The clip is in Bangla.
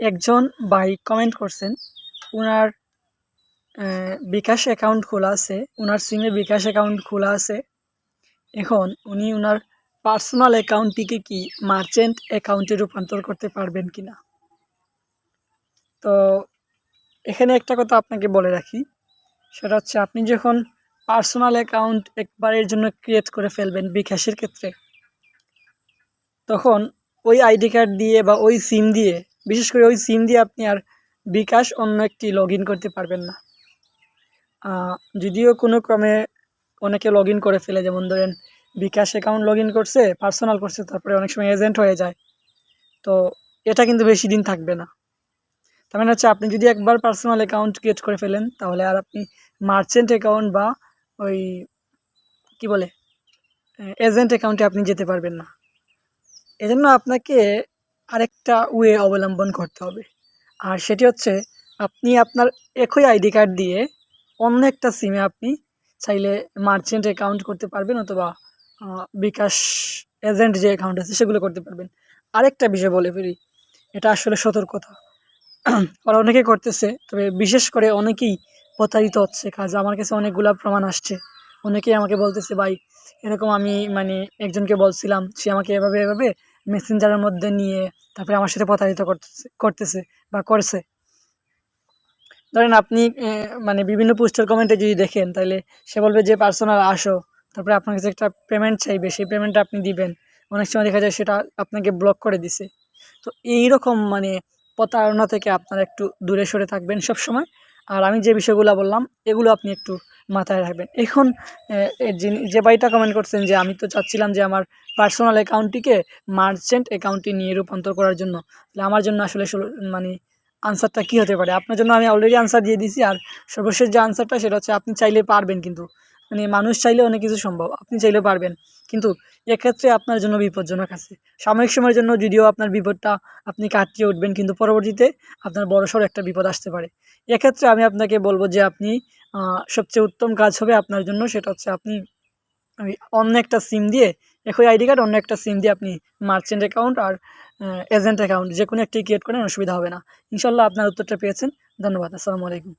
একজন ভাই কমেন্ট করছেন ওনার বিকাশ অ্যাকাউন্ট খোলা আছে ওনার সিমে বিকাশ অ্যাকাউন্ট খোলা আছে। এখন উনি ওনার পার্সোনাল অ্যাকাউন্টটিকে কি মার্চেন্ট অ্যাকাউন্টে রূপান্তর করতে পারবেন কি না তো এখানে একটা কথা আপনাকে বলে রাখি, সেটা হচ্ছে আপনি যখন পার্সোনাল অ্যাকাউন্ট একবারের জন্য ক্রিয়েট করে ফেলবেন বিকাশের ক্ষেত্রে, তখন ওই আইডি কার্ড দিয়ে বা ওই সিম দিয়ে বিশেষ করে ওই সিম দিয়ে আপনি আর বিকাশ অন্য একটি লগ করতে পারবেন না। যদিও কোনো ক্রমে অনেকে লগ করে ফেলে, যেমন ধরেন বিকাশ অ্যাকাউন্ট লগ করছে পার্সোনাল করছে, তারপরে অনেক সময় এজেন্ট হয়ে যায়। তো এটা কিন্তু বেশি দিন থাকবে না। তার মানে হচ্ছে আপনি যদি একবার পার্সোনাল অ্যাকাউন্ট ক্রিয়েট করে ফেলেন, তাহলে আর আপনি মার্চেন্ট অ্যাকাউন্ট বা ওই কি বলে এজেন্ট অ্যাকাউন্টে আপনি যেতে পারবেন না। এজন্য আপনাকে আরেকটা ওয়ে অবলম্বন করতে হবে। আর সেটি হচ্ছে, আপনি আপনার একই আইডি কার্ড দিয়ে অন্য একটা সিমে আপনি চাইলে মার্চেন্ট অ্যাকাউন্ট করতে পারবেন অথবা বিকাশ এজেন্ট যে অ্যাকাউন্ট আছে সেগুলো করতে পারবেন। আরেকটা বিষয় বলে ফেলি, এটা আসলে সতর্কতা। ওরা অনেকে করতেছে, তবে বিশেষ করে অনেকেই প্রতারিত হচ্ছে, কাজ আমার কাছে অনেকগুলা প্রমাণ আসছে। অনেকেই আমাকে বলতেছে, ভাই, এরকম আমি মানে একজনকে বলছিলাম, সে আমাকে এভাবে এভাবে মেসেঞ্জারের মধ্যে নিয়ে তারপরে আমার সাথে প্রতারিত করতেছে করতেছে বা করছে। ধরেন আপনি মানে বিভিন্ন পোস্টের কমেন্টে যদি দেখেন তাহলে সে বলবে যে পার্সোনাল আসো। তারপরে আপনার কাছে একটা পেমেন্ট চাইবে, সেই পেমেন্টটা আপনি দিবেন। অনেক সময় দেখা যায় সেটা আপনাকে ব্লক করে দিছে। তো এই রকম মানে প্রতারণা থেকে আপনারা একটু দূরে সরে থাকবেন সব সময় আর আমি যে বিষয়গুলো বললাম, এগুলো আপনি একটু মাথায় রাখবেন। এখন যে ভাইটা কমেন্ট করছেন যে, আমি তো চাচ্ছিলাম যে আমার পার্সোনাল অ্যাকাউন্টটিকে মার্চেন্ট অ্যাকাউন্টটি নিয়ে রূপান্তর করার জন্য। তাহলে আমার জন্য আসলে মানে আনসারটা কী হতে পারে? আপনার জন্য আমি অলরেডি আনসার দিয়ে দিছি আর সর্বশেষ যে আনসারটা সেটা হচ্ছে আপনি চাইলে পারবেন কিন্তু। মানে মানুষ চাইলে অনেক কিছু সম্ভব, আপনি চাইলে পারবেন। কিন্তু এক্ষেত্রে আপনার জন্য বিপজ্জনক আছে। সাময়িক সময়ের জন্য যদিও আপনার বিপদটা আপনি কাটিয়ে উঠবেন, কিন্তু পরবর্তীতে আপনার বড়সড় একটা বিপদ আসতে পারে। এক্ষেত্রে আমি আপনাকে বলব যে আপনি সবচেয়ে উত্তম কাজ হবে আপনার জন্য সেটা হচ্ছে আপনি ওই অন্য একটা সিম দিয়ে, একই আইডি কার্ড অন্য একটা সিম দিয়ে আপনি মার্চেন্ট অ্যাকাউন্ট আর এজেন্ট অ্যাকাউন্ট যে কোনো একটি ক্রিয়েট করেন, অসুবিধা হবে না। ইনশাল্লাহ আপনার উত্তরটা পেয়েছেন। ধন্যবাদ। আসসালামু আলাইকুম।